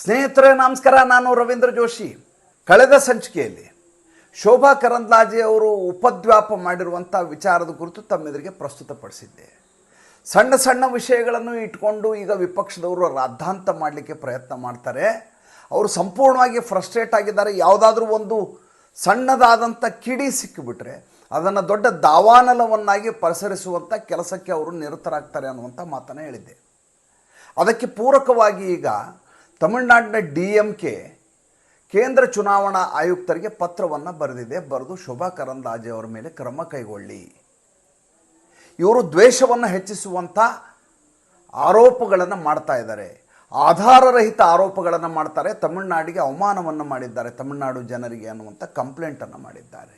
ಸ್ನೇಹಿತರೆ, ನಮಸ್ಕಾರ. ನಾನು ರವೀಂದ್ರ ಜೋಶಿ. ಕಳೆದ ಸಂಚಿಕೆಯಲ್ಲಿ ಶೋಭಾ ಕರಂದ್ಲಾಜೆ ಅವರು ಉಪದ್ವ್ಯಾಪ ಮಾಡಿರುವಂಥ ವಿಚಾರದ ಕುರಿತು ತಮ್ಮೆದುರಿಗೆ ಪ್ರಸ್ತುತಪಡಿಸಿದ್ದೆ. ಸಣ್ಣ ಸಣ್ಣ ವಿಷಯಗಳನ್ನು ಇಟ್ಕೊಂಡು ಈಗ ವಿಪಕ್ಷದವರು ರಾದ್ಧಾಂತ ಮಾಡಲಿಕ್ಕೆ ಪ್ರಯತ್ನ ಮಾಡ್ತಾರೆ. ಅವರು ಸಂಪೂರ್ಣವಾಗಿ ಫ್ರಸ್ಟ್ರೇಟ್ ಆಗಿದ್ದಾರೆ. ಯಾವುದಾದ್ರೂ ಒಂದು ಸಣ್ಣದಾದಂಥ ಕಿಡಿ ಸಿಕ್ಕಿಬಿಟ್ರೆ ಅದನ್ನು ದೊಡ್ಡ ದಾವಾನಲವನ್ನಾಗಿ ಪರಿಸರಿಸುವಂಥ ಕೆಲಸಕ್ಕೆ ಅವರು ನಿರತರಾಗ್ತಾರೆ ಅನ್ನುವಂಥ ಮಾತನ್ನು ಹೇಳಿದ್ದೆ. ಅದಕ್ಕೆ ಪೂರಕವಾಗಿ ಈಗ ತಮಿಳುನಾಡಿನ ಡಿ ಎಂ ಕೆ ಕೇಂದ್ರ ಚುನಾವಣಾ ಆಯುಕ್ತರಿಗೆ ಪತ್ರವನ್ನು ಬರೆದಿದೆ. ಬರೆದು ಶೋಭಾ ಕರಂದಾಜೆ ಅವರ ಮೇಲೆ ಕ್ರಮ ಕೈಗೊಳ್ಳಿ. ಇವರು ದ್ವೇಷವನ್ನು ಹೆಚ್ಚಿಸುವಂಥ ಆರೋಪಗಳನ್ನು ಮಾಡ್ತಾ ಇದ್ದಾರೆ. ಆಧಾರರಹಿತ ಆರೋಪಗಳನ್ನು ಮಾಡ್ತಾರೆ. ತಮಿಳುನಾಡಿಗೆ ಅವಮಾನವನ್ನು ಮಾಡಿದ್ದಾರೆ. ತಮಿಳುನಾಡು ಜನರಿಗೆ ಅನ್ನುವಂಥ ಕಂಪ್ಲೇಂಟನ್ನು ಮಾಡಿದ್ದಾರೆ.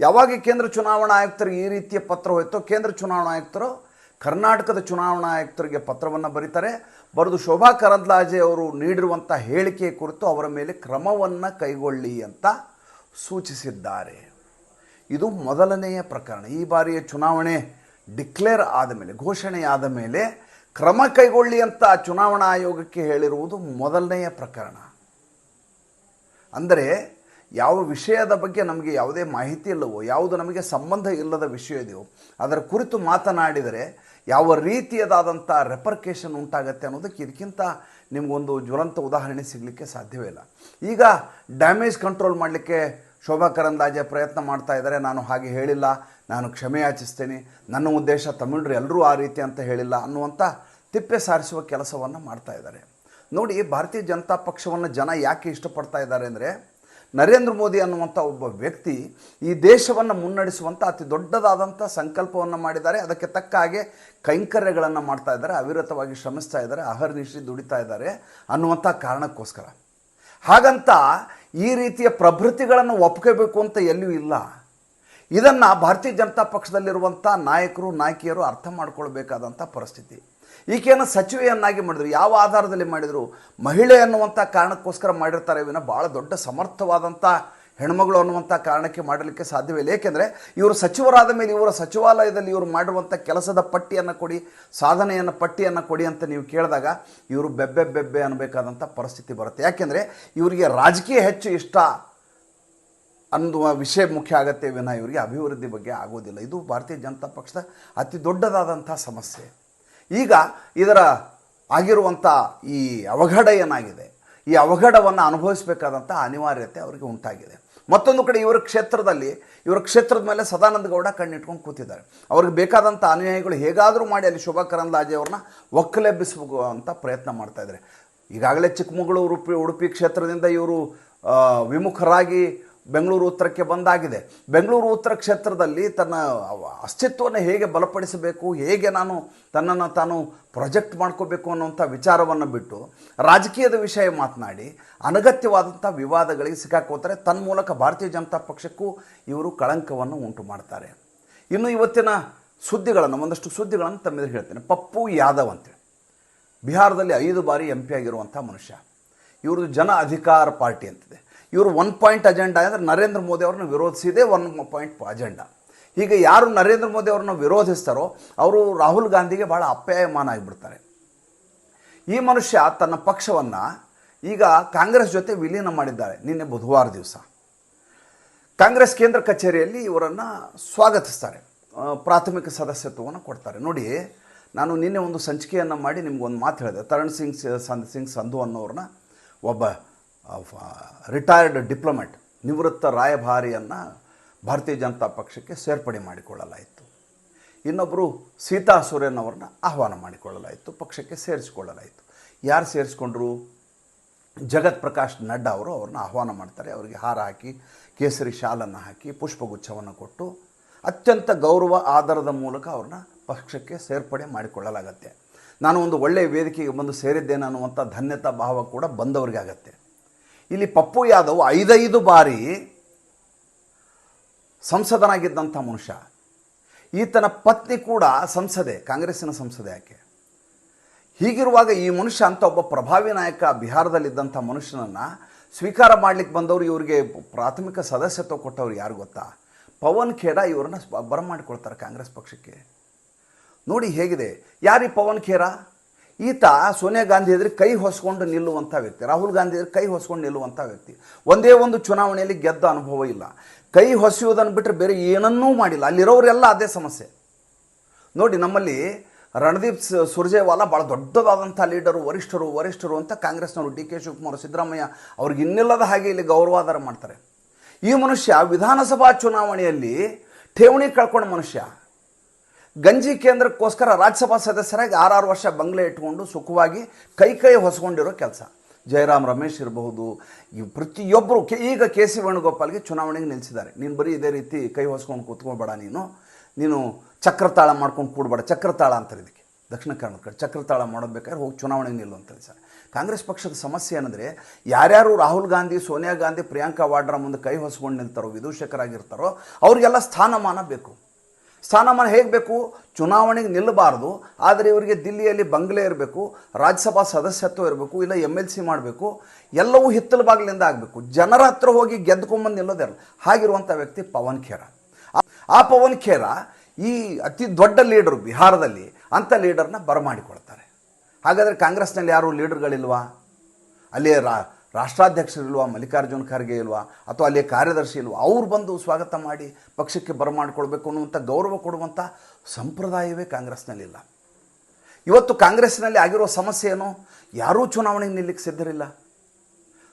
ಯಾವಾಗ ಕೇಂದ್ರ ಚುನಾವಣಾ ಆಯುಕ್ತರಿಗೆ ಈ ರೀತಿಯ ಪತ್ರ ಹೋಯ್ತೋ, ಕೇಂದ್ರ ಚುನಾವಣಾ ಆಯುಕ್ತರು ಕರ್ನಾಟಕದ ಚುನಾವಣಾ ಆಯುಕ್ತರಿಗೆ ಪತ್ರವನ್ನು ಬರೀತಾರೆ. ಬರೆದು ಶೋಭಾ ಕರಂದ್ಲಾಜೆ ಅವರು ನೀಡಿರುವಂಥ ಹೇಳಿಕೆ ಕುರಿತು ಅವರ ಮೇಲೆ ಕ್ರಮವನ್ನು ಕೈಗೊಳ್ಳಿ ಅಂತ ಸೂಚಿಸಿದ್ದಾರೆ. ಇದು ಮೊದಲನೆಯ ಪ್ರಕರಣ. ಈ ಬಾರಿಯ ಚುನಾವಣೆ ಡಿಕ್ಲೇರ್ ಆದ ಮೇಲೆ ಘೋಷಣೆಯಾದ ಮೇಲೆ ಕ್ರಮ ಕೈಗೊಳ್ಳಿ ಅಂತ ಚುನಾವಣಾ ಆಯೋಗಕ್ಕೆ ಹೇಳಿರುವುದು ಮೊದಲನೆಯ ಪ್ರಕರಣ. ಅಂದರೆ ಯಾವ ವಿಷಯದ ಬಗ್ಗೆ ನಮಗೆ ಯಾವುದೇ ಮಾಹಿತಿ ಇಲ್ಲವೋ, ಯಾವುದು ನಮಗೆ ಸಂಬಂಧ ಇಲ್ಲದ ವಿಷಯ ಇದೆಯೋ, ಅದರ ಕುರಿತು ಮಾತನಾಡಿದರೆ ಯಾವ ರೀತಿಯದಾದಂಥ ರೆಪರ್ಕೇಷನ್ ಉಂಟಾಗತ್ತೆ ಅನ್ನೋದಕ್ಕೆ ಇದಕ್ಕಿಂತ ನಿಮಗೊಂದು ಜ್ವಲಂತ ಉದಾಹರಣೆ ಸಿಗಲಿಕ್ಕೆ ಸಾಧ್ಯವೇ ಇಲ್ಲ. ಈಗ ಡ್ಯಾಮೇಜ್ ಕಂಟ್ರೋಲ್ ಮಾಡಲಿಕ್ಕೆ ಶೋಭಾ ಕರಂದಾಜೆ ಪ್ರಯತ್ನ ಮಾಡ್ತಾ ಇದ್ದಾರೆ. ನಾನು ಹಾಗೆ ಹೇಳಿಲ್ಲ. ನಾನು ಕ್ಷಮೆ ಯಾಚಿಸ್ತೇನೆ. ನನ್ನ ಉದ್ದೇಶ ತಮಿಳರು ಎಲ್ಲರೂ ಆ ರೀತಿ ಅಂತ ಹೇಳಿಲ್ಲ ಅನ್ನುವಂಥ ತಿಪ್ಪೆ ಸಾರಿಸುವ ಕೆಲಸವನ್ನು ಮಾಡ್ತಾ ಇದ್ದಾರೆ. ನೋಡಿ, ಭಾರತೀಯ ಜನತಾ ಪಕ್ಷವನ್ನು ಜನ ಯಾಕೆ ಇಷ್ಟಪಡ್ತಾ ಇದ್ದಾರೆ ಅಂದರೆ ನರೇಂದ್ರ ಮೋದಿ ಅನ್ನುವಂಥ ಒಬ್ಬ ವ್ಯಕ್ತಿ ಈ ದೇಶವನ್ನು ಮುನ್ನಡೆಸುವಂಥ ಅತಿ ದೊಡ್ಡದಾದಂಥ ಸಂಕಲ್ಪವನ್ನು ಮಾಡಿದ್ದಾರೆ. ಅದಕ್ಕೆ ತಕ್ಕ ಹಾಗೆ ಕೈಂಕರ್ಯಗಳನ್ನು ಮಾಡ್ತಾ ಇದ್ದಾರೆ, ಅವಿರತವಾಗಿ ಶ್ರಮಿಸ್ತಾ ಇದ್ದಾರೆ, ಅಹರ್ನಿಶಿ ದುಡಿತಾ ಇದ್ದಾರೆ ಅನ್ನುವಂಥ ಕಾರಣಕ್ಕೋಸ್ಕರ. ಹಾಗಂತ ಈ ರೀತಿಯ ಪ್ರಭೃತಿಗಳನ್ನು ಒಪ್ಕೋಬೇಕು ಅಂತ ಎಲ್ಲಿಯೂ ಇಲ್ಲ. ಇದನ್ನು ಭಾರತೀಯ ಜನತಾ ಪಕ್ಷದಲ್ಲಿರುವಂಥ ನಾಯಕರು, ನಾಯಕಿಯರು ಅರ್ಥ ಮಾಡ್ಕೊಳ್ಬೇಕಾದಂಥ ಪರಿಸ್ಥಿತಿ. ಈಕೆಯನ್ನು ಸಚಿವೆಯನ್ನಾಗಿ ಮಾಡಿದರು. ಯಾವ ಆಧಾರದಲ್ಲಿ ಮಾಡಿದರು? ಮಹಿಳೆ ಅನ್ನುವಂಥ ಕಾರಣಕ್ಕೋಸ್ಕರ ಮಾಡಿರ್ತಾರೆ ವಿನ ಭಾಳ ದೊಡ್ಡ ಸಮರ್ಥವಾದಂಥ ಹೆಣ್ಮಗಳು ಅನ್ನುವಂಥ ಕಾರಣಕ್ಕೆ ಮಾಡಲಿಕ್ಕೆ ಸಾಧ್ಯವಿಲ್ಲ ಏಕೆಂದರೆ ಇವರು ಸಚಿವರಾದ ಮೇಲೆ ಇವರ ಸಚಿವಾಲಯದಲ್ಲಿ ಇವರು ಮಾಡುವಂಥ ಕೆಲಸದ ಪಟ್ಟಿಯನ್ನು ಕೊಡಿ, ಸಾಧನೆಯನ್ನು ಪಟ್ಟಿಯನ್ನು ಕೊಡಿ ಅಂತ ನೀವು ಕೇಳಿದಾಗ ಇವರು ಬೆಬ್ಬೆ ಬೆಬ್ಬೆ ಅನ್ನಬೇಕಾದಂಥ ಪರಿಸ್ಥಿತಿ ಬರುತ್ತೆ. ಯಾಕೆಂದರೆ ಇವರಿಗೆ ರಾಜಕೀಯ ಹೆಚ್ಚು ಇಷ್ಟ ಅನ್ನುವ ವಿಷಯ ಮುಖ್ಯ ಆಗತ್ತೆ ವಿನ ಇವರಿಗೆ ಅಭಿವೃದ್ಧಿ ಬಗ್ಗೆ ಆಗೋದಿಲ್ಲ. ಇದು ಭಾರತೀಯ ಜನತಾ ಪಕ್ಷದ ಅತಿ ದೊಡ್ಡದಾದಂಥ ಸಮಸ್ಯೆ. ಈಗ ಇದರ ಆಗಿರುವಂಥ ಈ ಅವಘಡ ಏನಾಗಿದೆ? ಈ ಅವಘಡವನ್ನು ಅನುಭವಿಸಬೇಕಾದಂಥ ಅನಿವಾರ್ಯತೆ ಅವರಿಗೆ ಉಂಟಾಗಿದೆ. ಮತ್ತೊಂದು ಕಡೆ ಇವರ ಕ್ಷೇತ್ರದಲ್ಲಿ, ಇವರ ಕ್ಷೇತ್ರದ ಮೇಲೆ ಸದಾನಂದ ಗೌಡ ಕಣ್ಣಿಟ್ಕೊಂಡು ಕೂತಿದ್ದಾರೆ. ಅವ್ರಿಗೆ ಬೇಕಾದಂಥ ಅನುಯಾಯಿಗಳು ಹೇಗಾದರೂ ಮಾಡಿ ಅಲ್ಲಿ ಶೋಭಾ ಕರಂದ್ಲಾಜೆ ಒಕ್ಕಲೆಬ್ಬಿಸುವ ಅಂತ ಪ್ರಯತ್ನ ಮಾಡ್ತಾ ಇದ್ದಾರೆ. ಈಗಾಗಲೇ ಚಿಕ್ಕಮಗಳೂರು ಉಡುಪಿ ಉಡುಪಿ ಕ್ಷೇತ್ರದಿಂದ ಇವರು ವಿಮುಖರಾಗಿ ಬೆಂಗಳೂರು ಉತ್ತರಕ್ಕೆ ಬಂದಾಗಿದೆ. ಬೆಂಗಳೂರು ಉತ್ತರ ಕ್ಷೇತ್ರದಲ್ಲಿ ತನ್ನ ಅಸ್ತಿತ್ವವನ್ನು ಹೇಗೆ ಬಲಪಡಿಸಬೇಕು, ಹೇಗೆ ನಾನು ತನ್ನನ್ನು ತಾನು ಪ್ರೊಜೆಕ್ಟ್ ಮಾಡ್ಕೋಬೇಕು ಅನ್ನುವಂಥ ವಿಚಾರವನ್ನು ಬಿಟ್ಟು ರಾಜಕೀಯದ ವಿಷಯ ಮಾತನಾಡಿ, ಅನಗತ್ಯವಾದಂಥ ವಿವಾದಗಳಿಗೆ ಸಿಕ್ಕಾಕೋತಾರೆ. ತನ್ಮೂಲಕ ಭಾರತೀಯ ಜನತಾ ಪಕ್ಷಕ್ಕೂ ಇವರು ಕಳಂಕವನ್ನು ಉಂಟು ಮಾಡ್ತಾರೆ. ಇನ್ನು ಇವತ್ತಿನ ಸುದ್ದಿಗಳನ್ನು, ಒಂದಷ್ಟು ಸುದ್ದಿಗಳನ್ನು ತಮ್ಮೆದುರು ಹೇಳ್ತೇನೆ. ಪಪ್ಪು ಯಾದವ್ ಅಂತೇಳಿ. ಬಿಹಾರದಲ್ಲಿ ಐದು ಬಾರಿ ಎಂ ಪಿ ಆಗಿರುವಂಥ ಮನುಷ್ಯ. ಇವ್ರದ್ದು ಜನ ಅಧಿಕಾರ ಪಾರ್ಟಿ ಅಂತಿದೆ. ಇವರು ಒನ್ ಪಾಯಿಂಟ್ ಅಜೆಂಡಾ ಅಂದರೆ ನರೇಂದ್ರ ಮೋದಿ ಅವ್ರನ್ನ ವಿರೋಧಿಸಿದೆ ಒನ್ ಪಾಯಿಂಟ್ ಅಜೆಂಡಾ ಈಗ ಯಾರು ನರೇಂದ್ರ ಮೋದಿ ಅವ್ರನ್ನ ವಿರೋಧಿಸ್ತಾರೋ ಅವರು ರಾಹುಲ್ ಗಾಂಧಿಗೆ ಭಾಳ ಅಪ್ಯಾಯಮಾನ ಆಗಿಬಿಡ್ತಾರೆ. ಈ ಮನುಷ್ಯ ತನ್ನ ಪಕ್ಷವನ್ನು ಈಗ ಕಾಂಗ್ರೆಸ್ ಜೊತೆ ವಿಲೀನ ಮಾಡಿದ್ದಾರೆ ನಿನ್ನೆ ಬುಧವಾರ ದಿವಸ. ಕಾಂಗ್ರೆಸ್ ಕೇಂದ್ರ ಕಚೇರಿಯಲ್ಲಿ ಇವರನ್ನು ಸ್ವಾಗತಿಸ್ತಾರೆ. ಪ್ರಾಥಮಿಕ ಸದಸ್ಯತ್ವವನ್ನು ಕೊಡ್ತಾರೆ. ನೋಡಿ, ನಾನು ನಿನ್ನೆ ಒಂದು ಸಂಚಿಕೆಯನ್ನು ಮಾಡಿ ನಿಮ್ಗೊಂದು ಮಾತು ಹೇಳಿದೆ. ತರಣ್ ಸಿಂಗ್ ಸಿಂಗ್ ಸಂಧು ಅನ್ನೋರನ್ನ ಒಬ್ಬ ರಿಟೈರ್ಡ್ ಡಿಪ್ಲೊಮ್ಯಾಟ್ ನಿವೃತ್ತ ರಾಯಭಾರಿಯನ್ನು ಭಾರತೀಯ ಜನತಾ ಪಕ್ಷಕ್ಕೆ ಸೇರ್ಪಡೆ ಮಾಡಿಕೊಳ್ಳಲಾಯಿತು. ಇನ್ನೊಬ್ಬರು ಸೀತಾ ಸೋರೆನ್ ಅವ್ರನ್ನ ಆಹ್ವಾನ ಮಾಡಿಕೊಳ್ಳಲಾಯಿತು, ಪಕ್ಷಕ್ಕೆ ಸೇರಿಸಿಕೊಳ್ಳಲಾಯಿತು. ಯಾರು ಸೇರಿಸ್ಕೊಂಡ್ರು? ಜಗತ್ ಪ್ರಕಾಶ್ ನಡ್ಡಾ ಅವರು ಅವ್ರನ್ನ ಆಹ್ವಾನ ಮಾಡ್ತಾರೆ, ಅವರಿಗೆ ಹಾರ ಹಾಕಿ, ಕೇಸರಿ ಶಾಲನ್ನು ಹಾಕಿ, ಪುಷ್ಪಗುಚ್ಛವನ್ನು ಕೊಟ್ಟು, ಅತ್ಯಂತ ಗೌರವ ಆಧಾರದ ಮೂಲಕ ಅವ್ರನ್ನ ಪಕ್ಷಕ್ಕೆ ಸೇರ್ಪಡೆ ಮಾಡಿಕೊಳ್ಳಲಾಗತ್ತೆ. ನಾನು ಒಂದು ಒಳ್ಳೆಯ ವೇದಿಕೆಗೆ ಬಂದು ಸೇರಿದ್ದೇನೆ ಅನ್ನುವಂಥ ಧನ್ಯತಾ ಭಾವ ಕೂಡ ಬಂದವರಿಗೆ ಆಗತ್ತೆ ಇಲ್ಲಿ ಪಪ್ಪು ಯಾದವ್ ಐದೈದು ಬಾರಿ ಸಂಸದನಾಗಿದ್ದಂಥ ಮನುಷ್ಯ. ಈತನ ಪತ್ನಿ ಕೂಡ ಸಂಸದೆ, ಕಾಂಗ್ರೆಸ್ಸಿನ ಸಂಸದೆ ಆಕೆ. ಹೀಗಿರುವಾಗ ಈ ಮನುಷ್ಯ ಅಂತ ಒಬ್ಬ ಪ್ರಭಾವಿ ನಾಯಕ ಬಿಹಾರದಲ್ಲಿದ್ದಂಥ ಮನುಷ್ಯನನ್ನು ಸ್ವೀಕಾರ ಮಾಡಲಿಕ್ಕೆ ಬಂದವರು ಇವರಿಗೆ ಪ್ರಾಥಮಿಕ ಸದಸ್ಯತ್ವ ಕೊಟ್ಟವ್ರು ಯಾರು ಗೊತ್ತಾ? ಪವನ್ ಖೇಡಾ ಇವ್ರನ್ನ ಬರಮಾಡಿಕೊಳ್ತಾರೆ ಕಾಂಗ್ರೆಸ್ ಪಕ್ಷಕ್ಕೆ. ನೋಡಿ ಹೇಗಿದೆ, ಯಾರೀ ಪವನ್ ಖೇರಾ ಈತ ಸೋನಿಯಾ ಗಾಂಧಿ ಎದುರು ಕೈ ಹೊಸ್ಕೊಂಡು ನಿಲ್ಲುವಂಥ ವ್ಯಕ್ತಿ. ರಾಹುಲ್ ಗಾಂಧಿ ಎದುರು ಕೈ ಹೊಸ್ಕೊಂಡು ನಿಲ್ಲುವಂಥ ವ್ಯಕ್ತಿ. ಒಂದೇ ಒಂದು ಚುನಾವಣೆಯಲ್ಲಿ ಗೆದ್ದ ಅನುಭವ ಇಲ್ಲ. ಕೈ ಹೊಸೆಯುವುದನ್ನು ಬಿಟ್ಟರೆ ಬೇರೆ ಏನನ್ನೂ ಮಾಡಿಲ್ಲ. ಅಲ್ಲಿರೋರೆಲ್ಲ ಅದೇ ಸಮಸ್ಯೆ. ನೋಡಿ, ನಮ್ಮಲ್ಲಿ ರಣದೀಪ್ ಸುರ್ಜೇವಾಲಾ ಭಾಳ ದೊಡ್ಡದಾದಂಥ ಲೀಡರು, ವರಿಷ್ಠರು ವರಿಷ್ಠರು ಅಂತ ಕಾಂಗ್ರೆಸ್ನವರು ಡಿ ಕೆ ಶಿವಕುಮಾರ್ ಸಿದ್ದರಾಮಯ್ಯ ಅವ್ರಿಗೆ ಇನ್ನಿಲ್ಲದ ಹಾಗೆ ಇಲ್ಲಿ ಗೌರವಾಧಾರ ಮಾಡ್ತಾರೆ. ಈ ಮನುಷ್ಯ ವಿಧಾನಸಭಾ ಚುನಾವಣೆಯಲ್ಲಿ ಠೇವಣಿ ಕಳ್ಕೊಂಡ ಮನುಷ್ಯ. ಗಂಜಿ ಕೇಂದ್ರಕ್ಕೋಸ್ಕರ ರಾಜ್ಯಸಭಾ ಸದಸ್ಯರಾಗಿ ಆರಾರು ವರ್ಷ ಬಂಗ್ಲೆ ಇಟ್ಕೊಂಡು ಸುಖವಾಗಿ ಕೈ ಕೈ ಹೊಸ್ಕೊಂಡಿರೋ ಕೆಲಸ. ಜಯರಾಮ್ ರಮೇಶ್ ಇರಬಹುದು ಪ್ರತಿಯೊಬ್ಬರು ಕೆ, ಈಗ ಕೆ ಸಿ ವೇಣುಗೋಪಾಲ್ಗೆ ಚುನಾವಣೆಗೆ ನಿಲ್ಲಿಸಿದ್ದಾರೆ ನೀನು ಬರೀ ಇದೇ ರೀತಿ ಕೈ ಹೊಸ್ಕೊಂಡು ಕೂತ್ಕೊಬೇಡ ನೀನು. ನೀನು ಚಕ್ರತಾಳ ಮಾಡ್ಕೊಂಡು ಕೂಡಬೇಡ. ಚಕ್ರತಾಳ ಅಂತಾರೆ ಇದಕ್ಕೆ. ದಕ್ಷಿಣ ಕನ್ನಡ ಕಡೆ ಚಕ್ರತಾಳ ಮಾಡೋದು ಹೋಗಿ ಚುನಾವಣೆಗೆ ನಿಲ್ಲು ಅಂತ ಸರ್ ಕಾಂಗ್ರೆಸ್ ಪಕ್ಷದ ಸಮಸ್ಯೆ ಏನಂದರೆ, ಯಾರ್ಯಾರು ರಾಹುಲ್ ಗಾಂಧಿ, ಸೋನಿಯಾ ಗಾಂಧಿ, ಪ್ರಿಯಾಂಕಾ ವಾಡ್ರಾ ಮುಂದೆ ಕೈ ಹೊಸ್ಕೊಂಡು ನಿಲ್ತಾರೋ, ವಿದೂಷಕರಾಗಿರ್ತಾರೋ, ಅವರಿಗೆಲ್ಲ ಸ್ಥಾನಮಾನ ಬೇಕು. ಸ್ಥಾನಮಾನ ಹೇಗೆ ಬೇಕು? ಚುನಾವಣೆಗೆ ನಿಲ್ಲಬಾರ್ದು. ಆದರೆ ಇವರಿಗೆ ದಿಲ್ಲಿಯಲ್ಲಿ ಬಂಗ್ಲೆ ಇರಬೇಕು, ರಾಜ್ಯಸಭಾ ಸದಸ್ಯತ್ವ ಇರಬೇಕು, ಇಲ್ಲ ಎಂ ಎಲ್ ಸಿ ಮಾಡಬೇಕು, ಎಲ್ಲವೂ ಹಿತ್ತಲ ಬಾಗಿಲಿಂದ ಆಗಬೇಕು. ಜನರ ಹತ್ರ ಹೋಗಿ ಗೆದ್ಕೊಂಬಂದು ನಿಲ್ಲೋದಿರಲ್ಲ ಹಾಗಿರುವಂಥ ವ್ಯಕ್ತಿ ಪವನ್ ಖೇರ. ಆ- ಪವನ್ ಖೇರ ಈ ಅತಿ ದೊಡ್ಡ ಲೀಡರ್ ಬಿಹಾರದಲ್ಲಿ ಅಂಥ ಲೀಡರ್ನ ಬರಮಾಡಿಕೊಳ್ತಾರೆ. ಹಾಗಾದರೆ ಕಾಂಗ್ರೆಸ್ನಲ್ಲಿ ಯಾರು ಲೀಡರ್ಗಳಿಲ್ವಾ? ಅಲ್ಲಿ ರಾ ರಾಷ್ಟ್ರಾಧ್ಯಕ್ಷರಿಲ್ವಾ, ಮಲ್ಲಿಕಾರ್ಜುನ್ ಖರ್ಗೆ ಇಲ್ವಾ, ಅಥವಾ ಅಲ್ಲಿ ಕಾರ್ಯದರ್ಶಿ ಇಲ್ವಾ, ಅವ್ರು ಬಂದು ಸ್ವಾಗತ ಮಾಡಿ ಪಕ್ಷಕ್ಕೆ ಬರಮಾಡಿಕೊಳ್ಬೇಕು ಅನ್ನುವಂಥ ಗೌರವ ಕೊಡುವಂಥ ಸಂಪ್ರದಾಯವೇ ಕಾಂಗ್ರೆಸ್ನಲ್ಲಿಲ್ಲ. ಇವತ್ತು ಕಾಂಗ್ರೆಸ್ನಲ್ಲಿ ಆಗಿರೋ ಸಮಸ್ಯೆ ಏನು? ಯಾರೂ ಚುನಾವಣೆಗೆ ನಿಲ್ಲಕ್ಕೆ ಸಿದ್ಧರಿಲ್ಲ.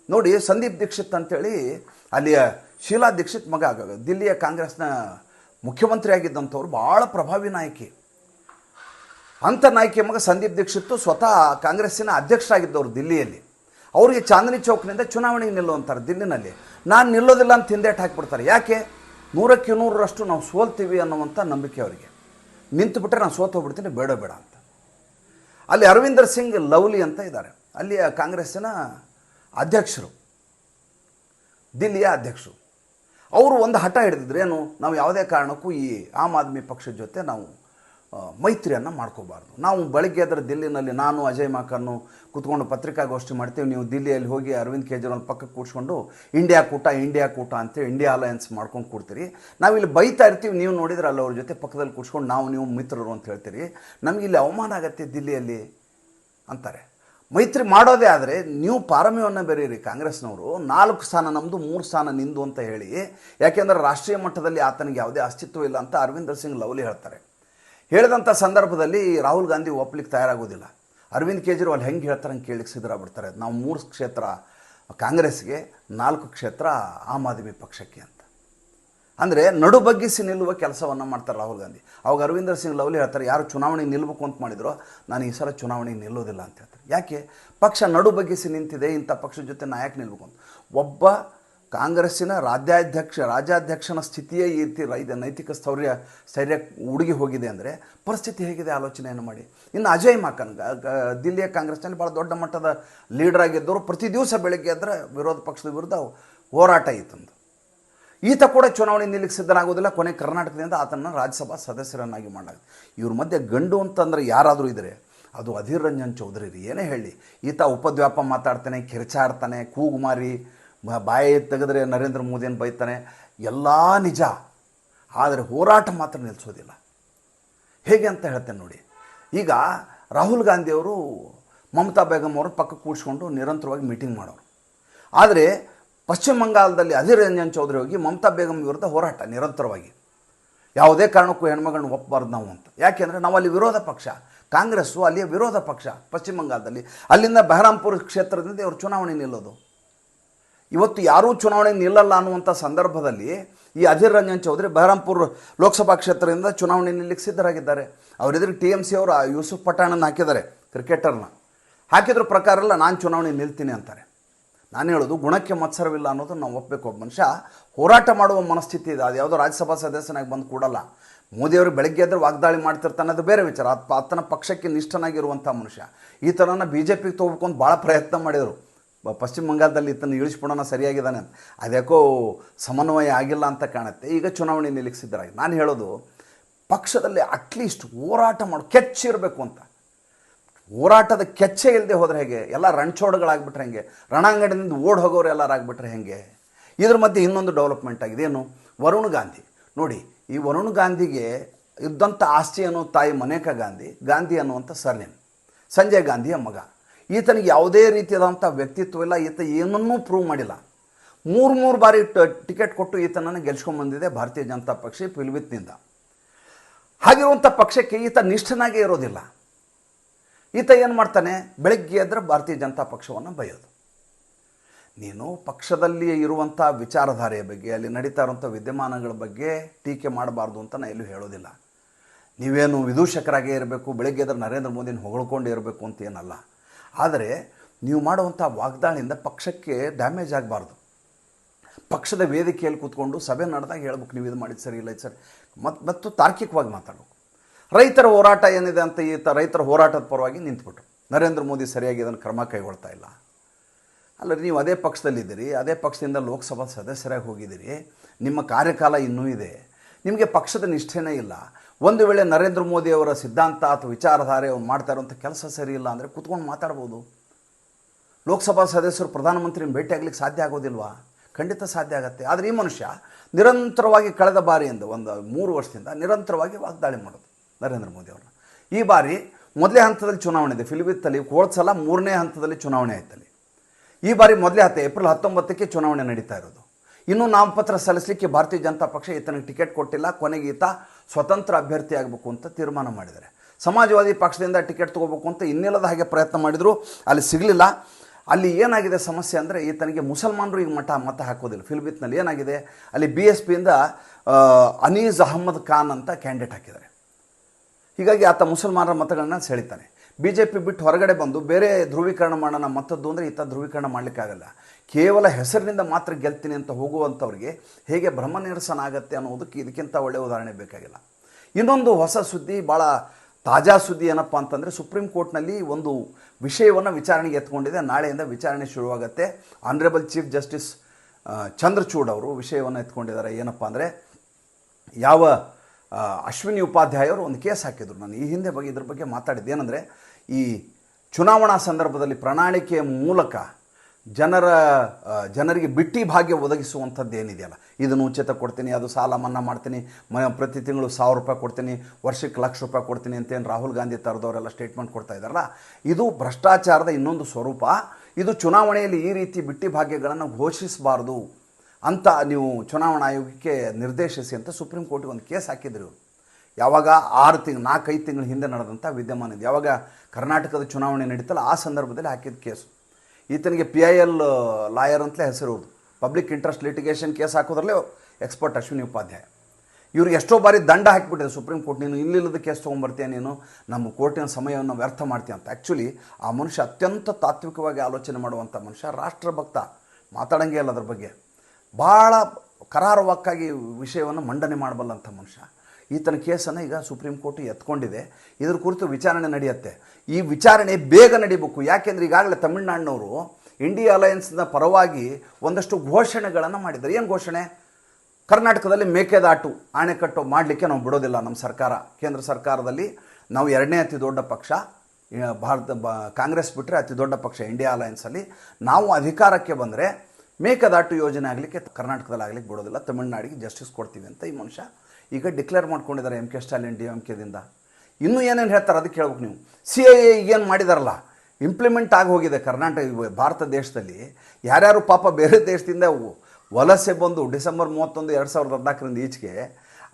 ನೋಡಿ, ಸಂದೀಪ್ ದೀಕ್ಷಿತ್ ಅಂತೇಳಿ ಅಲ್ಲಿಯ ಶೀಲಾ ದೀಕ್ಷಿತ್ ಮಗ ದಿಲ್ಲಿಯ ಕಾಂಗ್ರೆಸ್ನ ಮುಖ್ಯಮಂತ್ರಿ ಆಗಿದ್ದಂಥವ್ರು ಭಾಳ ಪ್ರಭಾವಿ ನಾಯಕಿ. ಅಂಥ ನಾಯಕಿ ಮಗ ಸಂದೀಪ್ ದೀಕ್ಷಿತ್ ಸ್ವತಃ ಕಾಂಗ್ರೆಸ್ಸಿನ ಅಧ್ಯಕ್ಷರಾಗಿದ್ದವರು ದಿಲ್ಲಿಯಲ್ಲಿ. ಅವರಿಗೆ ಚಾಂದನಿ ಚೌಕ್ನಿಂದ ಚುನಾವಣೆಗೆ ನಿಲ್ಲುವಂತಾರೆ ದಿಲ್ಲಿನಲ್ಲಿ. ನಾನು ನಿಲ್ಲೋದಿಲ್ಲ ಅಂತ ಹಿಂದೇಟ್ ಹಾಕಿಬಿಡ್ತಾರೆ. ಯಾಕೆ? ನೂರಕ್ಕೆ ನೂರರಷ್ಟು ನಾವು ಸೋಲ್ತೀವಿ ಅನ್ನುವಂಥ ನಂಬಿಕೆ ಅವರಿಗೆ. ನಿಂತು ಬಿಟ್ಟರೆ ನಾನು ಸೋತು ಹೋಗ್ಬಿಡ್ತೀನಿ, ಬೇಡ ಬೇಡ ಅಂತ. ಅಲ್ಲಿ ಅರವಿಂದರ್ ಸಿಂಗ್ ಲವ್ಲಿ ಅಂತ ಇದ್ದಾರೆ. ಅಲ್ಲಿಯ ಕಾಂಗ್ರೆಸ್ಸಿನ ಅಧ್ಯಕ್ಷರು, ದಿಲ್ಲಿಯ ಅಧ್ಯಕ್ಷರು. ಅವರು ಒಂದು ಹಠ ಹಿಡಿದಿದ್ರು, ಏನು? ನಾವು ಯಾವುದೇ ಕಾರಣಕ್ಕೂ ಈ ಆಮ್ ಆದ್ಮಿ ಪಕ್ಷದ ಜೊತೆ ನಾವು ಮೈತ್ರಿಯನ್ನು ಮಾಡ್ಕೋಬಾರ್ದು. ನಾವು ಬೆಳಗ್ಗೆ ಅದರ ದಿಲ್ಲಿನಲ್ಲಿ ನಾನು, ಅಜಯ್ ಮಾಕನ್ನು ಕೂತ್ಕೊಂಡು ಪತ್ರಿಕಾಗೋಷ್ಠಿ ಮಾಡ್ತೀವಿ. ನೀವು ದಿಲ್ಲಿಯಲ್ಲಿ ಹೋಗಿ ಅರವಿಂದ್ ಕೇಜ್ರಿವಾಲ್ ಪಕ್ಕಕ್ಕೆ ಕೂಡ್ಸ್ಕೊಂಡು ಇಂಡಿಯಾ ಕೂಟ ಇಂಡಿಯಾ ಕೂಟ ಅಂತೇಳಿ ಇಂಡಿಯಾ ಅಲಯನ್ಸ್ ಮಾಡ್ಕೊಂಡು ಕೂಡ್ತೀರಿ ನಾವು ಇಲ್ಲಿ ಬೈತಾ ಇರ್ತೀವಿ. ನೀವು ನೋಡಿದ್ರೆ ಅಲ್ಲಿ ಅವ್ರ ಜೊತೆ ಪಕ್ಕದಲ್ಲಿ ಕೂಡ್ಸ್ಕೊಂಡು ನಾವು, ನೀವು ಮಿತ್ರರು ಅಂತ ಹೇಳ್ತೀರಿ. ನಮಗೆ ಇಲ್ಲಿ ಅವಮಾನ ಆಗತ್ತೆ ದಿಲ್ಲಿಯಲ್ಲಿ ಅಂತಾರೆ. ಮೈತ್ರಿ ಮಾಡೋದೇ ಆದರೆ ನೀವು ಪಾರಮ್ಯವನ್ನು ಬೆರೀರಿ ಕಾಂಗ್ರೆಸ್ನವರು. ನಾಲ್ಕು ಸ್ಥಾನ ನಮ್ಮದು ಮೂರು ಸ್ಥಾನ ನಿಂದು ಅಂತ ಹೇಳಿ. ಯಾಕೆಂದರೆ ರಾಷ್ಟ್ರೀಯ ಮಟ್ಟದಲ್ಲಿ ಆತನಿಗೆ ಯಾವುದೇ ಅಸ್ತಿತ್ವ ಇಲ್ಲ ಅಂತ ಅರವಿಂದರ್ ಸಿಂಗ್ ಲವ್ಲಿ ಹೇಳ್ತಾರೆ. ಹೇಳಿದಂಥ ಸಂದರ್ಭದಲ್ಲಿ ರಾಹುಲ್ ಗಾಂಧಿ ಒಪ್ಪಲಿಕ್ಕೆ ತಯಾರಾಗೋದಿಲ್ಲ ಅರವಿಂದ್ ಕೇಜ್ರಿವಾಲ್ ಹೆಂಗೆ ಹೇಳ್ತಾರೆ ಹಂಗೆ ಕೇಳಲಿಕ್ಕೆ ಸಿದ್ಧರಾಗ್ಬಿಡ್ತಾರೆ. ನಾವು ಮೂರು ಕ್ಷೇತ್ರ ಕಾಂಗ್ರೆಸ್ಗೆ ನಾಲ್ಕು ಕ್ಷೇತ್ರ ಆಮ್ ಆದ್ಮಿ ಪಕ್ಷಕ್ಕೆ ಅಂತ. ಅಂದರೆ ನಡು ಬಗ್ಗಿಸಿ ನಿಲ್ಲುವ ಕೆಲಸವನ್ನು ಮಾಡ್ತಾರೆ ರಾಹುಲ್ ಗಾಂಧಿ. ಅವಾಗ ಅರವಿಂದರ್ ಸಿಂಗ್ ಲವ್ಲಿ ಹೇಳ್ತಾರೆ, ಯಾರು ಚುನಾವಣೆಗೆ ನಿಲ್ಲಬೇಕು ಅಂತ ಮಾಡಿದ್ರು ನಾನು ಈ ಸಲ ಚುನಾವಣೆಗೆ ನಿಲ್ಲೋದಿಲ್ಲ ಅಂತ ಹೇಳ್ತಾರೆ. ಯಾಕೆ? ಪಕ್ಷ ನಡು ಬಗ್ಗಿಸಿ ನಿಂತಿದೆ, ಇಂಥ ಪಕ್ಷದ ಜೊತೆ ನಾ ಯಾಕೆ ನಿಲ್ಬೇಕು ಅಂತ. ಒಬ್ಬ ಕಾಂಗ್ರೆಸ್ಸಿನ ರಾಜ್ಯಾಧ್ಯಕ್ಷ, ರಾಜ್ಯಾಧ್ಯಕ್ಷನ ಸ್ಥಿತಿಯೇ ಈ ರೀತಿ ರೈತ ನೈತಿಕ ಸ್ಥೌರ್ಯ, ಸ್ಥೈರ್ಯ ಉಡುಗಿ ಹೋಗಿದೆ ಅಂದರೆ ಪರಿಸ್ಥಿತಿ ಹೇಗಿದೆ ಆಲೋಚನೆಯನ್ನು ಮಾಡಿ. ಇನ್ನು ಅಜಯ್ ಮಾಕನ್ ದಿಲ್ಲಿಯ ಕಾಂಗ್ರೆಸ್ನಲ್ಲಿ ಭಾಳ ದೊಡ್ಡ ಮಟ್ಟದ ಲೀಡರ್ ಆಗಿದ್ದವರು ಪ್ರತಿ ದಿವಸ ಬೆಳಗ್ಗೆ ಎದ್ದರೆ ವಿರೋಧ ಪಕ್ಷದ ವಿರುದ್ಧ ಹೋರಾಟ ಇತ್ತಂದು ಈತ ಕೂಡ ಚುನಾವಣೆ ನಿಲ್ಲಿಗೆ ಸಿದ್ಧನಾಗೋದಿಲ್ಲ ಕೊನೆ ಕರ್ನಾಟಕದಿಂದ ಆತನ ರಾಜ್ಯಸಭಾ ಸದಸ್ಯರನ್ನಾಗಿ ಮಾಡಲಾಗಿದೆ. ಇವ್ರ ಮಧ್ಯೆ ಗಂಡು ಅಂತಂದ್ರೆ ಯಾರಾದರೂ ಇದ್ದರೆ ಅದು ಅಧೀರ್ ರಂಜನ್ ಚೌಧರಿ ರೀ ಏನೇ ಹೇಳಿ, ಈತ ಉಪದ್ವ್ಯಾಪ ಮಾತಾಡ್ತಾನೆ, ಕಿರ್ಚಾಡ್ತಾನೆ, ಕೂಗು ಮಾರಿ ಬಾಯಿ ತೆಗೆದ್ರೆ ನರೇಂದ್ರ ಮೋದಿಯನ್ನು ಬೈತಾನೆ? ಎಲ್ಲ ನಿಜ. ಆದರೆ ಹೋರಾಟ ಮಾತ್ರ ನಿಲ್ಲಿಸೋದಿಲ್ಲ ಹೇಗೆ ಅಂತ ಹೇಳ್ತೇನೆ ನೋಡಿ. ಈಗ ರಾಹುಲ್ ಗಾಂಧಿಯವರು ಮಮತಾ ಬೇಗಂ ಅವರು ಪಕ್ಕ ಕೂಡಿಸ್ಕೊಂಡು ನಿರಂತರವಾಗಿ ಮೀಟಿಂಗ್ ಮಾಡೋರು. ಆದರೆ ಪಶ್ಚಿಮ ಬಂಗಾಳದಲ್ಲಿ ಅಧೀರ್ ರಂಜನ್ ಚೌಧರಿ ಹೋಗಿ ಮಮತಾ ಬೇಗಂ ವಿರುದ್ಧ ಹೋರಾಟ ನಿರಂತರವಾಗಿ. ಯಾವುದೇ ಕಾರಣಕ್ಕೂ ಹೆಣ್ಮಗಳನ್ನ ಒಪ್ಪಬಾರ್ದು ನಾವು ಅಂತ. ಯಾಕೆಂದರೆ ನಾವು ಅಲ್ಲಿ ವಿರೋಧ ಪಕ್ಷ. ಕಾಂಗ್ರೆಸ್ಸು ಅಲ್ಲಿಯ ವಿರೋಧ ಪಕ್ಷ ಪಶ್ಚಿಮ ಬಂಗಾಳದಲ್ಲಿ. ಅಲ್ಲಿಂದ ಬಹರಾಂಪುರ ಕ್ಷೇತ್ರದಿಂದ ಇವರು ಚುನಾವಣೆ ನಿಲ್ಲೋದು. ಇವತ್ತು ಯಾರೂ ಚುನಾವಣೆ ನಿಲ್ಲಲ್ಲ ಅನ್ನುವಂಥ ಸಂದರ್ಭದಲ್ಲಿ ಈ ಅಧೀರ್ ರಂಜನ್ ಚೌಧರಿ ಬಹರಾಂಪುರ ಲೋಕಸಭಾ ಕ್ಷೇತ್ರದಿಂದ ಚುನಾವಣೆ ನಿಲ್ಲಕ್ಕೆ ಸಿದ್ಧರಾಗಿದ್ದಾರೆ. ಅವರೆದುರು ಟಿ ಎಂ ಸಿ ಅವರು ಯೂಸುಫ್ ಪಠಾಣನ ಹಾಕಿದ್ದಾರೆ ಕ್ರಿಕೆಟರ್ನ. ಹಾಕಿದ್ರ ಪ್ರಕಾರ ಎಲ್ಲ ನಾನು ಚುನಾವಣೆ ನಿಲ್ತೀನಿ ಅಂತಾರೆ. ನಾನು ಹೇಳೋದು ಗುಣಕ್ಕೆ ಮತ್ಸರವಿಲ್ಲ ಅನ್ನೋದು ನಾವು ಒಪ್ಪಬೇಕು ಒಬ್ಬ ಮನುಷ್ಯ ಹೋರಾಟ ಮಾಡುವ ಮನಸ್ಥಿತಿ ಇದೆ. ಅದು ಯಾವುದೋ ರಾಜ್ಯಸಭಾ ಸದಸ್ಯನಾಗಿ ಬಂದು ಕೂಡಲ್ಲ. ಮೋದಿಯವರು ಬೆಳಗ್ಗೆ ಎದ್ರೆ ವಾಗ್ದಾಳಿ ಮಾಡ್ತಿರ್ತಾನೆ, ಅದು ಬೇರೆ ವಿಚಾರ. ಆತ ಆತನ ಪಕ್ಷಕ್ಕೆ ನಿಷ್ಠನಾಗಿರುವಂಥ ಮನುಷ್ಯ. ಈ ಥರನ ಬಿ ಜೆ ಪಿಗೆ ತೊಗೋಬೇಕು ಅಂತ ಭಾಳ ಪ್ರಯತ್ನ ಮಾಡಿದರು. ಪಶ್ಚಿಮ ಬಂಗಾಳದಲ್ಲಿ ಇತ್ತನ್ನು ಇಳಿಸ್ಬಿಡೋಣ ಸರಿಯಾಗಿದ್ದಾನೆ ಅಂತ. ಅದ್ಯಾಕೋ ಸಮನ್ವಯ ಆಗಿಲ್ಲ ಅಂತ ಕಾಣುತ್ತೆ. ಈಗ ಚುನಾವಣೆ ನಿಲ್ಲಿಸಿದ್ದಾರೆ ನಾನು ಹೇಳೋದು, ಪಕ್ಷದಲ್ಲಿ ಅಟ್ಲೀಸ್ಟ್ ಹೋರಾಟ ಮಾಡು ಕೆಚ್ಚಿರಬೇಕು ಅಂತ. ಹೋರಾಟದ ಕೆಚ್ಚೆ ಇಲ್ಲದೆ ಹೋದರೆ ಹೇಗೆ? ಎಲ್ಲ ರಣಚೋಡಗಳಾಗ್ಬಿಟ್ರೆ ಹೆಂಗೆ? ರಣಾಂಗಣದಿಂದ ಓಡ್ ಹೋಗೋರು ಎಲ್ಲರೂ ಆಗ್ಬಿಟ್ರೆ ಹೆಂಗೆ? ಇದ್ರ ಮಧ್ಯೆ ಇನ್ನೊಂದು ಡೆವಲಪ್ಮೆಂಟ್ ಆಗಿದೆ. ಏನು? ವರುಣ್ ಗಾಂಧಿ. ನೋಡಿ, ಈ ವರುಣ್ ಗಾಂಧಿಗೆ ಇದ್ದಂಥ ಆಸ್ತಿ ಅನ್ನೋ ತಾಯಿ ಮನೇಕಾ ಗಾಂಧಿ ಗಾಂಧಿ ಅನ್ನುವಂಥ ಸರ್ನೇಮ್. ಸಂಜಯ್ ಗಾಂಧಿಯ ಮಗ. ಈತನಿಗೆ ಯಾವುದೇ ರೀತಿಯಾದಂಥ ವ್ಯಕ್ತಿತ್ವ ಇಲ್ಲ, ಈತ ಏನನ್ನೂ ಪ್ರೂವ್ ಮಾಡಿಲ್ಲ. ಮೂರು ಮೂರು ಬಾರಿ ಟಿಕೆಟ್ ಕೊಟ್ಟು ಈತನನ್ನು ಗೆಲ್ಸ್ಕೊಂಡ್ಬಂದಿದೆ ಭಾರತೀಯ ಜನತಾ ಪಕ್ಷ ಪಿಲ್ವಿತ್ನಿಂದ. ಹಾಗಿರುವಂಥ ಪಕ್ಷಕ್ಕೆ ಈತ ನಿಷ್ಠನಾಗೇ ಇರೋದಿಲ್ಲ. ಈತ ಏನು ಮಾಡ್ತಾನೆ? ಬೆಳಗ್ಗೆ ಎದ್ರೆ ಭಾರತೀಯ ಜನತಾ ಪಕ್ಷವನ್ನು ಬಯೋದು. ನೀನು ಪಕ್ಷದಲ್ಲಿ ಇರುವಂಥ ವಿಚಾರಧಾರೆಯ ಬಗ್ಗೆ, ಅಲ್ಲಿ ನಡೀತಾ ಇರುವಂಥ ವಿದ್ಯಮಾನಗಳ ಬಗ್ಗೆ ಟೀಕೆ ಮಾಡಬಾರ್ದು ಅಂತ ನಾನು ಎಲ್ಲೂ ಹೇಳೋದಿಲ್ಲ. ನೀವೇನು ವಿದೂಷಕರಾಗೇ ಇರಬೇಕು, ಬೆಳಗ್ಗೆ ಎದ್ರೆ ನರೇಂದ್ರ ಮೋದಿನ ಹೊಗಳ್ಕೊಂಡು ಇರಬೇಕು ಅಂತ ಏನಲ್ಲ. ಆದರೆ ನೀವು ಮಾಡುವಂಥ ವಾಗ್ದಾಳಿಯಿಂದ ಪಕ್ಷಕ್ಕೆ ಡ್ಯಾಮೇಜ್ ಆಗಬಾರ್ದು. ಪಕ್ಷದ ವೇದಿಕೆಯಲ್ಲಿ ಕೂತ್ಕೊಂಡು ಸಭೆ ನಡೆದಾಗ ಹೇಳ್ಬೇಕು, ನೀವು ಇದು ಮಾಡಿದ್ದು ಸರಿ ಇಲ್ಲ, ಇದು ಸರಿ. ಮತ್ತು ಮತ್ತು ತಾರ್ಕಿಕವಾಗಿ ಮಾತಾಡಬೇಕು. ರೈತರ ಹೋರಾಟ ಏನಿದೆ ಅಂತ ಈ ತ, ರೈತರ ಹೋರಾಟದ ಪರವಾಗಿ ನಿಂತ್ಬಿಟ್ರು. ನರೇಂದ್ರ ಮೋದಿ ಸರಿಯಾಗಿ ಇದನ್ನು ಕ್ರಮ ಕೈಗೊಳ್ತಾ ಇಲ್ಲ. ಅಲ್ಲ, ನೀವು ಅದೇ ಪಕ್ಷದಲ್ಲಿದ್ದೀರಿ, ಅದೇ ಪಕ್ಷದಿಂದ ಲೋಕಸಭಾ ಸದಸ್ಯರಾಗಿ ಹೋಗಿದ್ದೀರಿ, ನಿಮ್ಮ ಕಾರ್ಯಕಾಲ ಇನ್ನೂ ಇದೆ. ನಿಮಗೆ ಪಕ್ಷದ ನಿಷ್ಠೆನೇ ಇಲ್ಲ. ಒಂದು ವೇಳೆ ನರೇಂದ್ರ ಮೋದಿ ಅವರ ಸಿದ್ಧಾಂತ ಅಥವಾ ವಿಚಾರಧಾರೆ ಅವ್ರು ಮಾಡ್ತಾ ಇರೋಂಥ ಕೆಲಸ ಸರಿ ಇಲ್ಲ ಅಂದರೆ ಕೂತ್ಕೊಂಡು ಮಾತಾಡ್ಬೋದು. ಲೋಕಸಭಾ ಸದಸ್ಯರು ಪ್ರಧಾನಮಂತ್ರಿನ ಭೇಟಿ ಆಗ್ಲಿಕ್ಕೆ ಸಾಧ್ಯ ಆಗೋದಿಲ್ವಾ? ಖಂಡಿತ ಸಾಧ್ಯ ಆಗುತ್ತೆ. ಆದರೆ ಈ ಮನುಷ್ಯ ನಿರಂತರವಾಗಿ ಕಳೆದ ಬಾರಿಯಿಂದ ಒಂದು ಮೂರು ವರ್ಷದಿಂದ ನಿರಂತರವಾಗಿ ವಾಗ್ದಾಳಿ ಮಾಡೋದು ನರೇಂದ್ರ ಮೋದಿ ಅವರ ಈ ಬಾರಿ ಮೊದಲೇ ಹಂತದಲ್ಲಿ ಚುನಾವಣೆ ಇದೆ. ಫಿಲಿಪಿತ್ತಲ್ಲಿ ಹೋದ ಸಲ ಮೂರನೇ ಹಂತದಲ್ಲಿ ಚುನಾವಣೆ ಆಯ್ತಲ್ಲಿ ಈ ಬಾರಿ ಮೊದಲೇ ಹತ್ತು ಏಪ್ರಿಲ್ ಹತ್ತೊಂಬತ್ತಕ್ಕೆ ಚುನಾವಣೆ ನಡೀತಾ ಇರೋದು. ಇನ್ನೂ ನಾಮಪತ್ರ ಸಲ್ಲಿಸಲಿಕ್ಕೆ ಭಾರತೀಯ ಜನತಾ ಪಕ್ಷ ಈತನಿಗೆ ಟಿಕೆಟ್ ಕೊಟ್ಟಿಲ್ಲ. ಕೊನೆಗೆ ಈತ ಸ್ವತಂತ್ರ ಅಭ್ಯರ್ಥಿ ಆಗಬೇಕು ಅಂತ ತೀರ್ಮಾನ ಮಾಡಿದ್ದಾರೆ. ಸಮಾಜವಾದಿ ಪಕ್ಷದಿಂದ ಟಿಕೆಟ್ ತೊಗೋಬೇಕು ಅಂತ ಇನ್ನಿಲ್ಲದ ಹಾಗೆ ಪ್ರಯತ್ನ ಮಾಡಿದರು. ಅಲ್ಲಿ ಸಿಗಲಿಲ್ಲ. ಅಲ್ಲಿ ಏನಾಗಿದೆ ಸಮಸ್ಯೆ ಅಂದರೆ ಈತನಿಗೆ ಮುಸಲ್ಮಾನರು ಈಗ ಮಠ ಮತ ಹಾಕೋದಿಲ್ಲ. ಫಿಲ್ಬಿತ್ನಲ್ಲಿ ಏನಾಗಿದೆ? ಅಲ್ಲಿ ಬಿ ಎಸ್ ಪಿಯಿಂದ ಅನೀಸ್ ಅಹಮ್ಮದ್ ಖಾನ್ ಅಂತ ಕ್ಯಾಂಡಿಡೇಟ್ ಹಾಕಿದ್ದಾರೆ. ಹೀಗಾಗಿ ಆತ ಮುಸಲ್ಮಾನರ ಮತಗಳನ್ನ ಸೆಳಿತಾನೆ. ಬಿ ಜೆ ಪಿ ಬಿಟ್ಟು ಹೊರಗಡೆ ಬಂದು ಬೇರೆ ಧ್ರುವೀಕರಣ ಮಾಡೋಣ ಮತ್ತದ್ದು ಅಂದರೆ ಇಂಥ ಧ್ರುವೀಕರಣ ಮಾಡಲಿಕ್ಕಾಗಲ್ಲ. ಕೇವಲ ಹೆಸರಿನಿಂದ ಮಾತ್ರ ಗೆಲ್ತೀನಿ ಅಂತ ಹೋಗುವಂಥವ್ರಿಗೆ ಹೇಗೆ ಬ್ರಹ್ಮ ನಿರಸನ ಆಗುತ್ತೆ ಅನ್ನೋದಕ್ಕೆ ಇದಕ್ಕಿಂತ ಒಳ್ಳೆಯ ಉದಾಹರಣೆ ಬೇಕಾಗಿಲ್ಲ. ಇನ್ನೊಂದು ಹೊಸ ಸುದ್ದಿ ಭಾಳ ತಾಜಾ ಸುದ್ದಿ ಏನಪ್ಪ ಅಂತಂದರೆ ಸುಪ್ರೀಂ ಕೋರ್ಟ್ನಲ್ಲಿ ಒಂದು ವಿಷಯವನ್ನು ವಿಚಾರಣೆಗೆ ಎತ್ಕೊಂಡಿದೆ. ನಾಳೆಯಿಂದ ವಿಚಾರಣೆ ಶುರುವಾಗುತ್ತೆ. ಆನರೇಬಲ್ ಚೀಫ್ ಜಸ್ಟಿಸ್ ಚಂದ್ರಚೂಡ್ ಅವರು ವಿಷಯವನ್ನು ಎತ್ಕೊಂಡಿದ್ದಾರೆ. ಏನಪ್ಪ ಅಂದರೆ ಯಾವ ಅಶ್ವಿನಿ ಉಪಾಧ್ಯಾಯ ಅವರು ಒಂದು ಕೇಸ್ ಹಾಕಿದ್ರು. ನಾನು ಈ ಹಿಂದೆ ಬಗ್ಗೆ ಇದ್ರ ಬಗ್ಗೆ ಮಾತಾಡಿದ್ದೆ ಏನಂದರೆ ಈ ಚುನಾವಣಾ ಸಂದರ್ಭದಲ್ಲಿ ಪ್ರಣಾಳಿಕೆಯ ಮೂಲಕ ಜನರ ಜನರಿಗೆ ಬಿಟ್ಟಿ ಭಾಗ್ಯ ಒದಗಿಸುವಂಥದ್ದು ಏನಿದೆಯಲ್ಲ ಇದನ್ನು ಉಚಿತ ಕೊಡ್ತೀನಿ, ಅದು ಸಾಲ ಮನ್ನಾ ಮಾಡ್ತೀನಿ, ಮ, ಪ್ರತಿ ತಿಂಗಳು ಸಾವಿರ ರೂಪಾಯಿ ಕೊಡ್ತೀನಿ, ವರ್ಷಕ್ಕೆ ಲಕ್ಷ ರೂಪಾಯಿ ಕೊಡ್ತೀನಿ ಅಂತೇನು ರಾಹುಲ್ ಗಾಂಧಿ ಥರದವರೆಲ್ಲ ಸ್ಟೇಟ್ಮೆಂಟ್ ಕೊಡ್ತಾ ಇದ್ದಾರಲ್ಲ? ಇದು ಭ್ರಷ್ಟಾಚಾರದ ಇನ್ನೊಂದು ಸ್ವರೂಪ. ಇದು ಚುನಾವಣೆಯಲ್ಲಿ ಈ ರೀತಿ ಬಿಟ್ಟಿ ಭಾಗ್ಯಗಳನ್ನು ಘೋಷಿಸಬಾರ್ದು ಅಂತ ನೀವು ಚುನಾವಣಾ ಆಯೋಗಕ್ಕೆ ನಿರ್ದೇಶಿಸಿ ಅಂತ ಸುಪ್ರೀಂ ಕೋರ್ಟಿಗೆ ಒಂದು ಕೇಸ್ ಹಾಕಿದ್ರು. ಯಾವಾಗ ಆರು ತಿಂಗಳು ನಾಲ್ಕೈದು ತಿಂಗಳ ಹಿಂದೆ ನಡೆದಂಥ ವಿದ್ಯಮಾನ ಇದೆ. ಯಾವಾಗ ಕರ್ನಾಟಕದ ಚುನಾವಣೆ ನಡೀತಲ್ಲ, ಆ ಸಂದರ್ಭದಲ್ಲಿ ಹಾಕಿದ ಕೇಸು. ಈತನಿಗೆ ಪಿ ಐ ಎಲ್ ಲಾಯರ್ ಅಂತಲೇ ಹೆಸರು ಪಬ್ಲಿಕ್ ಇಂಟ್ರೆಸ್ಟ್ ಲಿಟಿಗೇಷನ್ ಕೇಸ್ ಹಾಕೋದ್ರಲ್ಲೇ ಎಕ್ಸ್ಪರ್ಟ್ ಅಶ್ವಿನಿ ಉಪಾಧ್ಯಾಯ. ಇವ್ರಿಗೆ ಎಷ್ಟೋ ಬಾರಿ ದಂಡ ಹಾಕಿಬಿಟ್ಟಿದೆ ಸುಪ್ರೀಂ ಕೋರ್ಟ್ ನೀನು ಇಲ್ಲಿಲ್ಲದ ಕೇಸ್ ತೊಗೊಂಬರ್ತೀಯ ನೀನು? ನಮ್ಮ ಕೋರ್ಟಿನ ಸಮಯವನ್ನು ವ್ಯರ್ಥ ಮಾಡ್ತೀಯ ಅಂತ. ಆ್ಯಕ್ಚುಲಿ ಆ ಮನುಷ್ಯ ಅತ್ಯಂತ ತಾತ್ವಿಕವಾಗಿ ಆಲೋಚನೆ ಮಾಡುವಂಥ ಮನುಷ್ಯ, ರಾಷ್ಟ್ರಭಕ್ತ. ಮಾತಾಡಂಗೆ ಇಲ್ಲ ಅದ್ರ ಬಗ್ಗೆ. ಭಾಳ ಕರಾರುವಕ್ಕಾಗಿ ವಿಷಯವನ್ನು ಮಂಡನೆ ಮಾಡಬಲ್ಲಂಥ ಮನುಷ್ಯ. ಈತನ ಕೇಸನ್ನು ಈಗ ಸುಪ್ರೀಂ ಕೋರ್ಟ್ ಎತ್ಕೊಂಡಿದೆ. ಇದ್ರ ಕುರಿತು ವಿಚಾರಣೆ ನಡೆಯುತ್ತೆ. ಈ ವಿಚಾರಣೆ ಬೇಗ ನಡಿಬೇಕು. ಯಾಕೆಂದರೆ ಈಗಾಗಲೇ ತಮಿಳುನಾಡಿನವರು ಇಂಡಿಯಾ ಅಲಯನ್ಸ್ನ ಪರವಾಗಿ ಒಂದಷ್ಟು ಘೋಷಣೆಗಳನ್ನು ಮಾಡಿದ್ದಾರೆ. ಏನು ಘೋಷಣೆ? ಕರ್ನಾಟಕದಲ್ಲಿ ಮೇಕೆದಾಟು ಅಣೆಕಟ್ಟು ಮಾಡಲಿಕ್ಕೆ ನಾವು ಬಿಡೋದಿಲ್ಲ ನಮ್ಮ ಸರ್ಕಾರ. ಕೇಂದ್ರ ಸರ್ಕಾರದಲ್ಲಿ ನಾವು ಎರಡನೇ ಅತಿ ದೊಡ್ಡ ಪಕ್ಷ. ಭಾರತ ಕಾಂಗ್ರೆಸ್ ಬಿಟ್ಟರೆ ಅತಿ ದೊಡ್ಡ ಪಕ್ಷ ಇಂಡಿಯಾ ಅಲಯನ್ಸಲ್ಲಿ ನಾವು ಅಧಿಕಾರಕ್ಕೆ ಬಂದರೆ ಮೇಕೆದಾಟು ಯೋಜನೆ ಆಗಲಿಕ್ಕೆ ಕರ್ನಾಟಕದಲ್ಲಿ ಆಗಲಿಕ್ಕೆ ಬಿಡೋದಿಲ್ಲ. ತಮಿಳುನಾಡಿಗೆ ಜಸ್ಟಿಸ್ ಕೊಡ್ತೀವಿ ಅಂತ ಈ ಮನುಷ್ಯ ಈಗ ಡಿಕ್ಲೇರ್ ಮಾಡ್ಕೊಂಡಿದ್ದಾರೆ M K Stalin, D M ಕೆದಿಂದ ಇನ್ನೂ ಏನೇನು ಹೇಳ್ತಾರೆ ಅದಕ್ಕೆ ಹೇಳ್ಬೇಕು ನೀವು. ಸಿ ಎ ಏನು ಮಾಡಿದಾರಲ್ಲ ಇಂಪ್ಲಿಮೆಂಟ್ ಆಗಿ ಹೋಗಿದೆ ಕರ್ನಾಟಕ ಭಾರತ ದೇಶದಲ್ಲಿ. ಯಾರ್ಯಾರು ಪಾಪ ಬೇರೆ ದೇಶದಿಂದ ವಲಸೆ ಬಂದು ಡಿಸೆಂಬರ್ ಮೂವತ್ತೊಂದು ಎರಡು ಸಾವಿರದ ಹದಿನಾಲ್ಕರಿಂದ ಈಚೆಗೆ,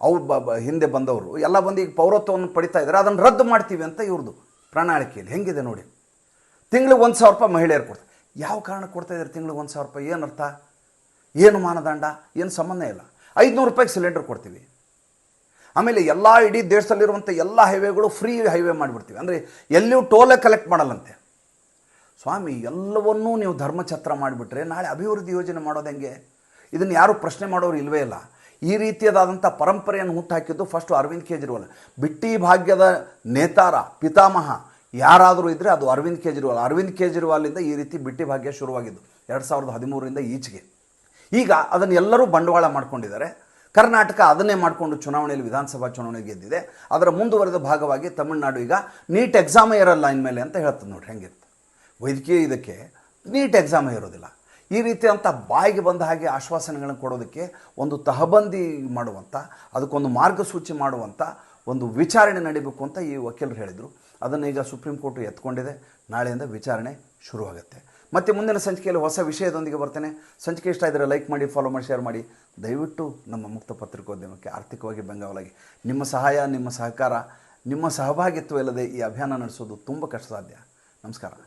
ಅವು ಬ ಹಿಂದೆ ಬಂದವರು, ಎಲ್ಲ ಬಂದು ಈಗ ಪೌರತ್ವವನ್ನು ಪಡಿತಾ ಇದ್ದಾರೆ. ಅದನ್ನು ರದ್ದು ಮಾಡ್ತೀವಿ ಅಂತ ಇವ್ರದ್ದು ಪ್ರಣಾಳಿಕೆಯಲ್ಲಿ. ಹೆಂಗಿದೆ ನೋಡಿ. ತಿಂಗಳಿಗೆ ಒಂದು ಸಾವಿರ ರೂಪಾಯಿ ಮಹಿಳೆಯರು ಕೊಡ್ತಾರೆ ಯಾವ ಕಾರಣ ಕೊಡ್ತಾ ಇದ್ದಾರೆ ತಿಂಗಳಿಗೆ ಒಂದು ಸಾವಿರ ರೂಪಾಯಿ? ಏನು ಅರ್ಥ ಏನು ಮಾನದಂಡ? ಏನು ಸಂಬಂಧ ಇಲ್ಲ. ಐದುನೂರು ರೂಪಾಯಿಗೆ ಸಿಲಿಂಡರ್ ಕೊಡ್ತೀವಿ. ಆಮೇಲೆ ಎಲ್ಲ ಇಡೀ ದೇಶದಲ್ಲಿರುವಂಥ ಎಲ್ಲ ಹೈವೇಗಳು ಫ್ರೀ ಹೈವೇ ಮಾಡಿಬಿಡ್ತೀವಿ. ಅಂದರೆ ಎಲ್ಲಿಯೂ ಟೋಲೆ ಕಲೆಕ್ಟ್ ಮಾಡಲ್ಲಂತೆ. ಸ್ವಾಮಿ, ಎಲ್ಲವನ್ನೂ ನೀವು ಧರ್ಮಛತ್ರ ಮಾಡಿಬಿಟ್ರೆ ನಾಳೆ ಅಭಿವೃದ್ಧಿ ಯೋಜನೆ ಮಾಡೋದು ಹೆಂಗೆ? ಇದನ್ನು ಯಾರು ಪ್ರಶ್ನೆ ಮಾಡೋರು ಇಲ್ವೇ ಇಲ್ಲ. ಈ ರೀತಿಯದಾದಂಥ ಪರಂಪರೆಯನ್ನು ಹುಟ್ಟುಹಾಕಿದ್ದು ಫಸ್ಟು ಅರವಿಂದ್ ಕೇಜ್ರಿವಾಲ್. ಬಿಟ್ಟಿ ಭಾಗ್ಯದ ನೇತಾರ, ಪಿತಾಮಹ, ಯಾರಾದರೂ ಇದ್ದರೆ ಅದು ಅರವಿಂದ್ ಕೇಜ್ರಿವಾಲ್. ಅರವಿಂದ್ ಕೇಜ್ರಿವಾಲಿಂದ ಈ ರೀತಿ ಬಿಟ್ಟಿ ಭಾಗ್ಯ ಶುರುವಾಗಿದ್ದು. ಎರಡು ಸಾವಿರದ ಹದಿಮೂರರಿಂದ ಈಚೆಗೆ. ಈಗ ಅದನ್ನೆಲ್ಲರೂ ಬಂಡವಾಳ ಮಾಡ್ಕೊಂಡಿದ್ದಾರೆ. ಕರ್ನಾಟಕ ಅದನ್ನೇ ಮಾಡಿಕೊಂಡು ಚುನಾವಣೆಯಲ್ಲಿ ವಿಧಾನಸಭಾ ಚುನಾವಣೆ ಗೆದ್ದಿದೆ. ಅದರ ಮುಂದುವರೆದ ಭಾಗವಾಗಿ ತಮಿಳುನಾಡು ಈಗ ನೀಟ್ ಎಕ್ಸಾಮೇ ಇರಲ್ಲ ಇನ್ಮೇಲೆ ಅಂತ ಹೇಳ್ತದೆ ನೋಡ್ರಿ ಹೆಂಗಿರುತ್ತೆ ವೈದ್ಯಕೀಯ ಇದಕ್ಕೆ ನೀಟ್ ಎಕ್ಸಾಮೇ ಇರೋದಿಲ್ಲ ಈ ರೀತಿಯಂಥ ಬಾಯಿಗೆ ಬಂದ ಹಾಗೆ ಆಶ್ವಾಸನೆಗಳನ್ನು ಕೊಡೋದಕ್ಕೆ ಒಂದು ತಹಬಂದಿ ಮಾಡುವಂಥ ಅದಕ್ಕೊಂದು ಮಾರ್ಗಸೂಚಿ ಮಾಡುವಂಥ ಒಂದು ವಿಚಾರಣೆ ನಡೀಬೇಕು ಅಂತ ಈ ವಕೀಲರು ಹೇಳಿದರು. ಅದನ್ನು ಈಗ ಸುಪ್ರೀಂ ಕೋರ್ಟ್ ಎತ್ಕೊಂಡಿದೆ. ನಾಳೆಯಿಂದ ವಿಚಾರಣೆ ಶುರುವಾಗುತ್ತೆ. ಮತ್ತು ಮುಂದಿನ ಸಂಚಿಕೆಯಲ್ಲಿ ಹೊಸ ವಿಷಯದೊಂದಿಗೆ ಬರ್ತೇನೆ. ಸಂಚಿಕೆ ಇಷ್ಟ ಇದ್ದರೆ ಲೈಕ್ ಮಾಡಿ ಫಾಲೋ ಮಾಡಿ ಶೇರ್ ಮಾಡಿ. ದಯವಿಟ್ಟು ನಮ್ಮ ಮುಕ್ತ ಪತ್ರಿಕೋದ್ಯಮಕ್ಕೆ ಆರ್ಥಿಕವಾಗಿ ಬೆಂಗಾವಲಾಗಿ. ನಿಮ್ಮ ಸಹಾಯ, ನಿಮ್ಮ ಸಹಕಾರ, ನಿಮ್ಮ ಸಹಭಾಗಿತ್ವ ಇಲ್ಲದೆ ಈ ಅಭಿಯಾನ ನಡೆಸೋದು ತುಂಬ ಕಷ್ಟ ಸಾಧ್ಯ ನಮಸ್ಕಾರ.